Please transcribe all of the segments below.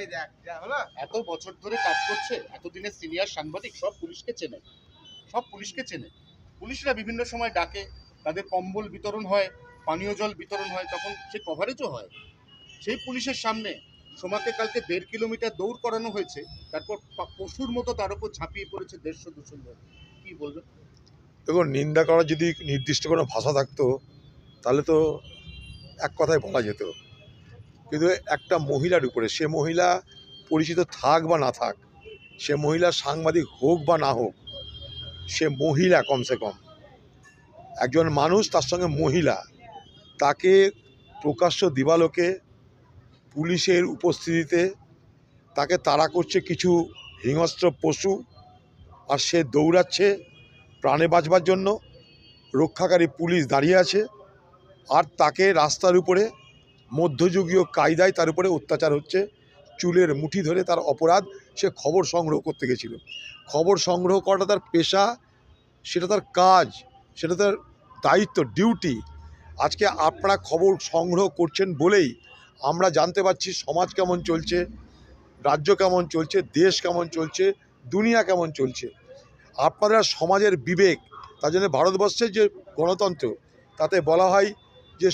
এই দেখ যা হলো। এত বছর ধরে কাজ করছে এতদিনের সিনিয়র সাংবাদিক সব পুলিশকে চেনে। সব পুলিশকে চেনে। পুলিশরা বিভিন্ন সময় ডাকে তাদের কম্বল বিতরণ হয় পানীয় জল বিতরণ হয় তখন সে কভারেজও হয়। সেই পুলিশের সামনে সোমাকে কালকে দেড় কিলোমিটার দৌড় করানো হয়েছে তারপর পশুর মতো তার উপর ঝাঁপিয়ে পড়েছে দেড়শো দুশো লোক। কি বলবেন দেখুন নিন্দা করার যদি নির্দিষ্ট কোনো ভাষা থাকতো তাহলে তো এক কথায় বলা যেত। কিন্তু একটা মহিলার উপরে, সে মহিলা পরিচিত থাক বা না থাক, সে মহিলা সাংবাদিক হোক বা না হোক, সে মহিলা কমসে কম। একজন মানুষ তার সঙ্গে মহিলা, তাকে প্রকাশ্য দিবালোকে, পুলিশের উপস্থিতিতে, তাকে তাড়া করছে কিছু হিংস্র পশু, আর সে দৌড়াচ্ছে প্রাণে বাঁচবার জন্য। রক্ষাকারী পুলিশ দাঁড়িয়ে আছে, আর তাকে রাস্তার উপরে মধ্যযুগীয় কায়দায় তার উপরে অত্যাচার হচ্ছে। চুলের মুঠি ধরে তার অপরাধ সে খবর সংগ্রহ করতে গেছিল। খবর সংগ্রহ করাটা তার পেশা, সেটা তার কাজ, সেটা তার দায়িত্ব ডিউটি আজকে আপনারা খবর সংগ্রহ করছেন বলেই আমরা জানতে পারছি সমাজ কেমন চলছে, রাজ্য কেমন চলছে, দেশ কেমন চলছে, দুনিয়া কেমন চলছে। আপনারা সমাজের বিবেক, তার জন্য ভারতবর্ষের যে গণতন্ত্র, তাতে বলা হয় যে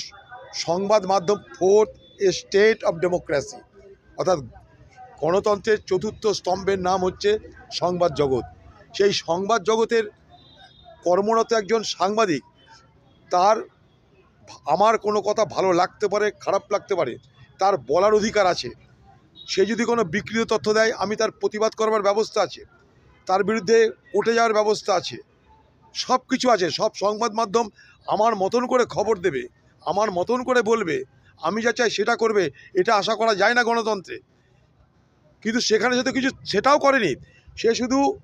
সংবাদ মাধ্যম ফোর্থ স্টেট অফ ডেমোক্রেসি। অর্থাৎ গণতন্ত্রের চতুর্থ স্তম্ভের নাম হচ্ছে সংবাদ জগৎ। সেই সংবাদ জগতের কর্মরত একজন সাংবাদিক, তার আমার কোনো কথা ভালো লাগতে পারে, খারাপ লাগতে পারে, তার বলার অধিকার আছে। সে যদি কোনো বিকৃত তথ্য দেয়, আমি তার প্রতিবাদ করবার ব্যবস্থা আছে, তার বিরুদ্ধে উঠে যাওয়ার ব্যবস্থা আছে সব কিছু আছে, সব সংবাদ মাধ্যম আমার মতন করে খবর দেবে। আমার মতন করে বলবে, আমি যা চাই সেটা করবে, এটা আশা করা যায় না গণতন্ত্রে। কিন্তু সেখানে যেহেতু কিছু, সেটাও করেনি। সে শুধু,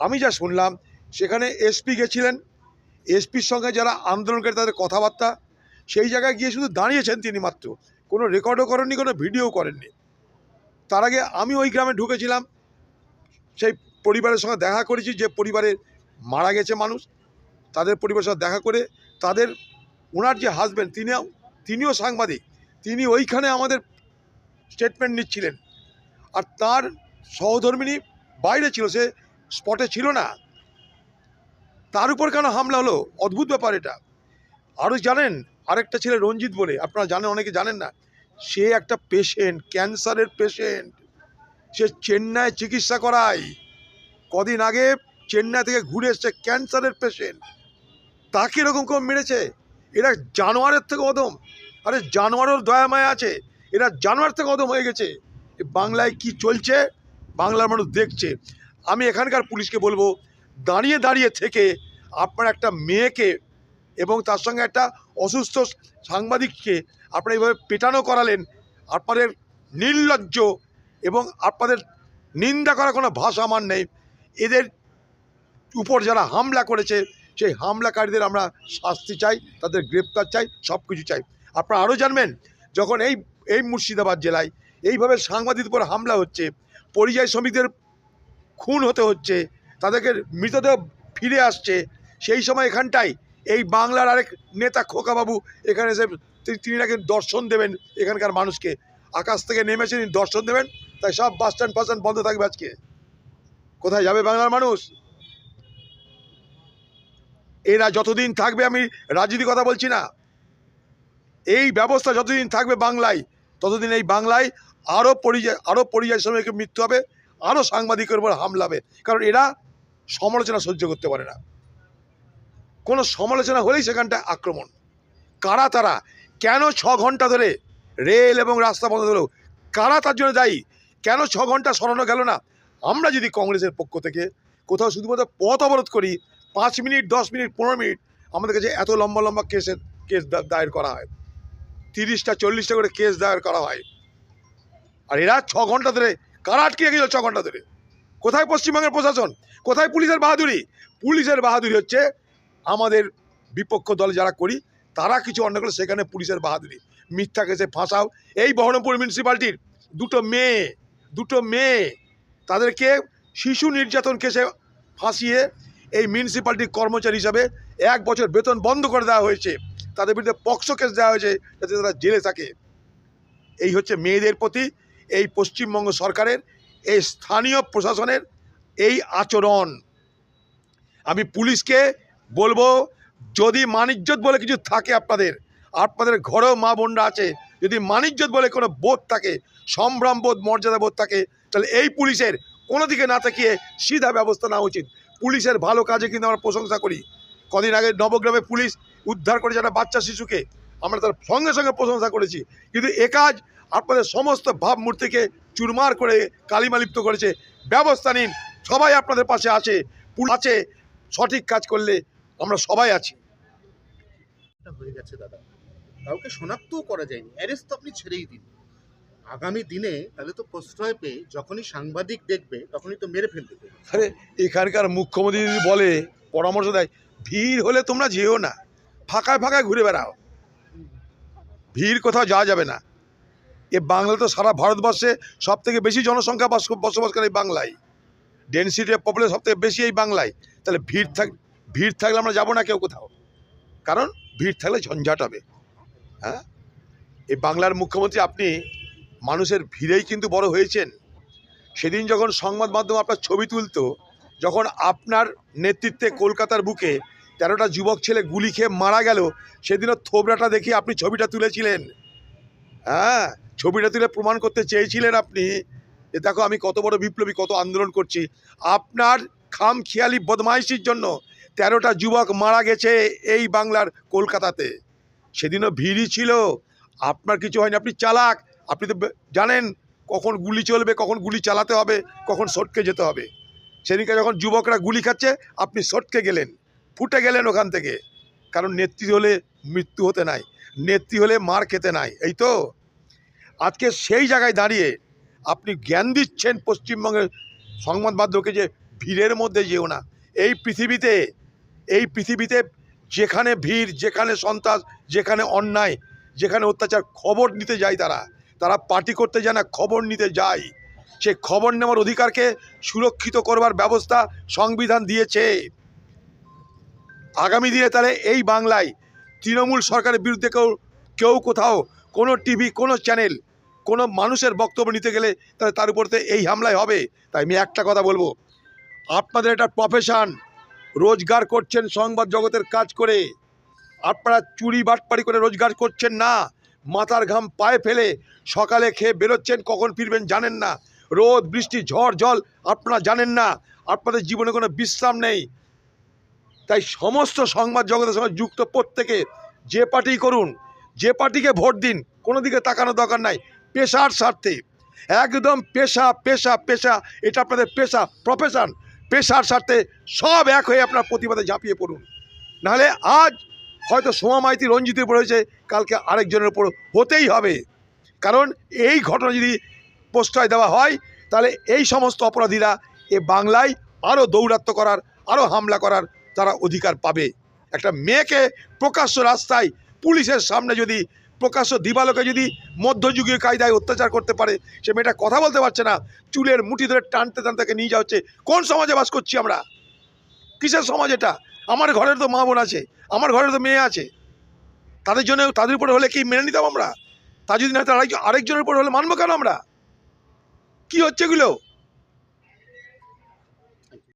আমি যা শুনলাম, সেখানে এসপি গেছিলেন। এসপির সঙ্গে যারা আন্দোলনকারী, তাদের কথাবার্তা, সেই জায়গায় গিয়ে শুধু দাঁড়িয়েছেন তিনি মাত্র। কোনো রেকর্ডও করেননি, কোনো ভিডিও করেননি। তার আগে আমি ওই গ্রামে ঢুকেছিলাম। সেই পরিবারের সঙ্গে দেখা করেছি, যে পরিবারে মারা গেছে মানুষ। তাদের পরিবারের সঙ্গে দেখা করে তাদের ওনার যে হাজব্যান্ড তিনিও তিনিও সাংবাদিক। তিনি ওইখানে আমাদের স্টেটমেন্ট নিচ্ছিলেন। আর তার সহধর্মিনী বাইরে ছিল, সে স্পটে ছিল না। তার উপর কেন হামলা হলো? অদ্ভুত ব্যাপার এটা। আরও জানেন, আরেকটা ছেলে রঞ্জিত বলে, আপনারা জানেন, অনেকে জানেন না, সে একটা পেশেন্ট ক্যান্সারের পেশেন্ট সে চেন্নাই চিকিৎসা করায়। কদিন আগে চেন্নাই থেকে ঘুরে এসছে, ক্যান্সারের পেশেন্ট তাকে এরকম কেউ মেরেছে? এরা জানোয়ারের থেকে অদম। আরে জানোয়ারের দয়া মায়া আছে। এরা জানোয়ার থেকে অদম হয়ে গেছে। বাংলায় কি চলছে? বাংলার মানুষ দেখছে। আমি এখানকার পুলিশকে বলব, দাঁড়িয়ে দাঁড়িয়ে থেকে আপনার একটা মেয়েকে এবং তার সঙ্গে একটা অসুস্থ সাংবাদিককে আপনারা এইভাবে পেটানো করালেন, আপনাদের নির্লজ্জ এবং আপনাদের নিন্দা করার কোনো ভাষা আমার নেই। এদের উপর যারা হামলা করেছে সেই হামলাকারীদের আমরা শাস্তি চাই, তাদের গ্রেপ্তার চাই সব কিছু চাই। আপনারা আরও জানবেন, যখন এই এই মুর্শিদাবাদ জেলায় এইভাবে সাংবাদিক উপর হামলা হচ্ছে, পরিযায়ী শ্রমিকদের খুন হতে হচ্ছে, তাদেরকে মৃতদেহ ফিরে আসছে, সেই সময় এখানটায় এই বাংলার আরেক নেতা খোকাবাবু এখানে এসে তিনি- নাকি দর্শন দেবেন এখানকার মানুষকে। আকাশ থেকে নেমেছে দর্শন দেবেন, তাই সব বাস স্ট্যান্ড ফাস স্ট্যান্ড বন্ধ থাকবে আজকে। কোথায় যাবে বাংলার মানুষ? এরা যতদিন থাকবে, আমি রাজনীতি কথা বলছি না। এই ব্যবস্থা যতদিন থাকবে বাংলায়, ততদিন এই বাংলায় আরও পরিযায় আরও পরিযায়ী শ্রমিকের মৃত্যু হবে আরও সাংবাদিকের উপর হামলা হবে। কারণ এরা সমালোচনা সহ্য করতে পারে না। কোনো সমালোচনা হলেই সেখানটা আক্রমণ। কারা তারা? কেন ছ ঘণ্টা ধরে রেল এবং রাস্তা বন্ধ হলো? কারা তার জন্য দায়ী? কেন ছ ঘণ্টা সরানো গেল না? আমরা যদি কংগ্রেসের পক্ষ থেকে কোথাও শুধুমাত্র পথ অবরোধ করি পাঁচ মিনিট, দশ মিনিট, পনেরো মিনিট আমাদের কাছে এত লম্বা লম্বা কেসের কেস দায়ের করা হয়। তিরিশটা, চল্লিশটা করে কেস দায়ের করা হয়। আর এরা ছ ঘণ্টা ধরে, কারা আটকে গেল ছ ঘণ্টা ধরে? কোথায় পশ্চিমবঙ্গের প্রশাসন? কোথায় পুলিশের বাহাদুরি? পুলিশের বাহাদুরি হচ্ছে আমাদের বিপক্ষ দল যারা করি, তারা কিছু অন্য করলে সেখানে পুলিশের বাহাদুরি। মিথ্যা কেসে ফাঁসাও। এই বহরমপুর মিউনিসিপ্যালিটির দুটো মেয়ে দুটো মেয়ে, তাদেরকে শিশু নির্যাতন কেসে ফাঁসিয়ে এই মিউনিসিপ্যালিটির কর্মচারী হিসাবে এক বছর বেতন বন্ধ করে দেওয়া হয়েছে। তাদের বিরুদ্ধে পক্সো কেস দেওয়া হয়েছে যাতে তারা জেলে থাকে। এই হচ্ছে মেয়েদের প্রতি এই পশ্চিমবঙ্গ সরকারের, এই স্থানীয় প্রশাসনের এই আচরণ। আমি পুলিশকে বলব, যদি মানিজ্যত বলে কিছু থাকে আপনাদের আপনাদের ঘরেও মা বোনরা আছে, যদি মানিজ্যত বলে কোনো বোধ থাকে, সম্ভ্রম বোধ, মর্যাদা বোধ থাকে, তাহলে এই পুলিশের কোনো দিকে না তাকিয়ে সিধা ব্যবস্থা নেওয়া উচিত। পুলিশের ভালো কাজে কিন্তু আমরা প্রশংসা করি। কদিন আগে নবগ্রামে পুলিশ উদ্ধার করেছে একটা বাচ্চা শিশুকে। আমরা তার সঙ্গে সঙ্গে প্রশংসা করেছি। কিন্তু এ কাজ আপনাদের সমস্ত ভাবমূর্তিকে চুরমার করে কালিমালিপ্ত করেছে। ব্যবস্থা নিন, সবাই আপনাদের পাশে আছে। আছে, সঠিক কাজ করলে আমরা সবাই আছি। হয়ে গেছে দাদা। কাউকে শনাক্তও করা যায়নি। অ্যারেস্ট তো আপনি ছেড়েই দিন। আগামী দিনে তাহলে তো প্রশ্রয় পেয়ে যখনই সাংবাদিক দেখবে, তখনই তো মেরে ফেলতে আরে, এখানকার মুখ্যমন্ত্রী যদি বলে, পরামর্শ দেয়, ভিড় হলে তোমরা যেও না, ফাঁকায় ফাঁকায় ঘুরে বেড়াও। ভিড় কোথাও যাওয়া যাবে না। এ বাংলা তো সারা ভারতবর্ষে সব থেকে বেশি জনসংখ্যা বাস- বসবাস করে এই বাংলায়। ডেন্সিটি পপুলেশন সব থেকে বেশি এই বাংলায়। তাহলে ভিড় থাক, ভিড় থাকলে আমরা যাব না কেউ কোথাও। কারণ ভিড় থাকলে ঝঞ্ঝাট হবে। হ্যাঁ? এই বাংলার মুখ্যমন্ত্রী আপনি মানুষের ভিড়েই কিন্তু বড় হয়েছেন। সেদিন যখন সংবাদ মাধ্যম আপনার ছবি তুলতো, যখন আপনার নেতৃত্বে কলকাতার বুকে তেরোটা যুবক ছেলে গুলি খেয়ে মারা গেল, সেদিনও থোবরাটা দেখে আপনি ছবিটা তুলেছিলেন। হ্যাঁ ছবিটা তুলে প্রমাণ করতে চেয়েছিলেন আপনি যে দেখো আমি কত বড় বিপ্লবী, কত আন্দোলন করছি। আপনার খাম খেয়ালি বদমাইশির জন্য তেরোটা যুবক মারা গেছে এই বাংলার কলকাতাতে। সেদিনও ভিড়ই ছিল। আপনার কিছু হয়নি, আপনি চালাক। আপনি তো জানেন কখন গুলি চলবে, কখন গুলি চালাতে হবে, কখন সটকে যেতে হবে। সেদিনকে যখন যুবকরা গুলি খাচ্ছে, আপনি সটকে গেলেন, ফুটে গেলেন ওখান থেকে। কারণ নেত্রী হলে মৃত্যু হতে নাই, নেত্রী হলে মার খেতে নাই, এই তো? আজকে সেই জায়গায় দাঁড়িয়ে আপনি জ্ঞান দিচ্ছেন পশ্চিমবঙ্গের সংবাদ মাধ্যমকে যে ভিড়ের মধ্যে যেও না। এই পৃথিবীতে এই পৃথিবীতে যেখানে ভিড়, যেখানে সন্ত্রাস, যেখানে অন্যায়, যেখানে অত্যাচার খবর নিতে যায় তারা। তারা পার্টি করতে যায় না, খবর নিতে যায়। সে খবর নেওয়ার অধিকারকে সুরক্ষিত করবার ব্যবস্থা সংবিধান দিয়েছে। আগামী দিনে তাহলে এই বাংলায় তৃণমূল সরকারের বিরুদ্ধে কেউ কেউ কোথাও কোনো টিভি, কোনো চ্যানেল, কোনো মানুষের বক্তব্য নিতে গেলে তাহলে তার উপরতে এই হামলায় হবে। তাই আমি একটা কথা বলব, আপনাদের এটা প্রফেশান রোজগার করছেন সংবাদ জগতের কাজ করে। আপনারা চুরি বাটপাড়ি করে রোজগার করছেন না। মাথার ঘাম পায়ে ফেলে সকালে খেয়ে বেরোচ্ছেন, কখন ফিরবেন জানেন না। রোদ, বৃষ্টি, ঝড়, জল, আপনারা জানেন না। আপনাদের জীবনে কোনো বিশ্রাম নেই। তাই সমস্ত সংবাদ জগতের সঙ্গে যুক্ত প্রত্যেকে যে পার্টি করুন, যে পার্টিকে ভোট দিন, কোনো দিকে তাকানোর দরকার নাই। পেশার স্বার্থে। একদম পেশা পেশা পেশা, এটা আপনাদের পেশা প্রফেশন পেশার স্বার্থে সব এক হয়ে আপনার প্রতিবাদে ঝাঁপিয়ে পড়ুন। নাহলে আজ হয়তো সোমা মাইতি রঞ্জিতের উপর হয়েছে, কালকে আরেকজনের ওপর হতেই হবে। কারণ এই ঘটনা যদি প্রশ্রয় দেওয়া হয়, তাহলে এই সমস্ত অপরাধীরা এ বাংলায় আরও দৌরাত্ম করার আরও হামলা করার তারা অধিকার পাবে। একটা মেয়েকে প্রকাশ্য রাস্তায় পুলিশের সামনে যদি, প্রকাশ্য দিবালোকে যদি মধ্যযুগীয় কায়দায় অত্যাচার করতে পারে, সে মেয়েটা কথা বলতে পারছে না, চুলের মুঠি ধরে টানতে টানতে নিয়ে যাওয়া হচ্ছে কোন সমাজে বাস করছি আমরা? কিসের সমাজ এটা? আমার ঘরের তো মা বোন আছে, আমার ঘরের তো মেয়ে আছে। তাদের জন্য, তাদের উপরে হলে কি মেনে নিতাম আমরা? তা যদি না আরেকজনের উপর হলে মানবো কেন আমরা? কি হচ্ছে এগুলো?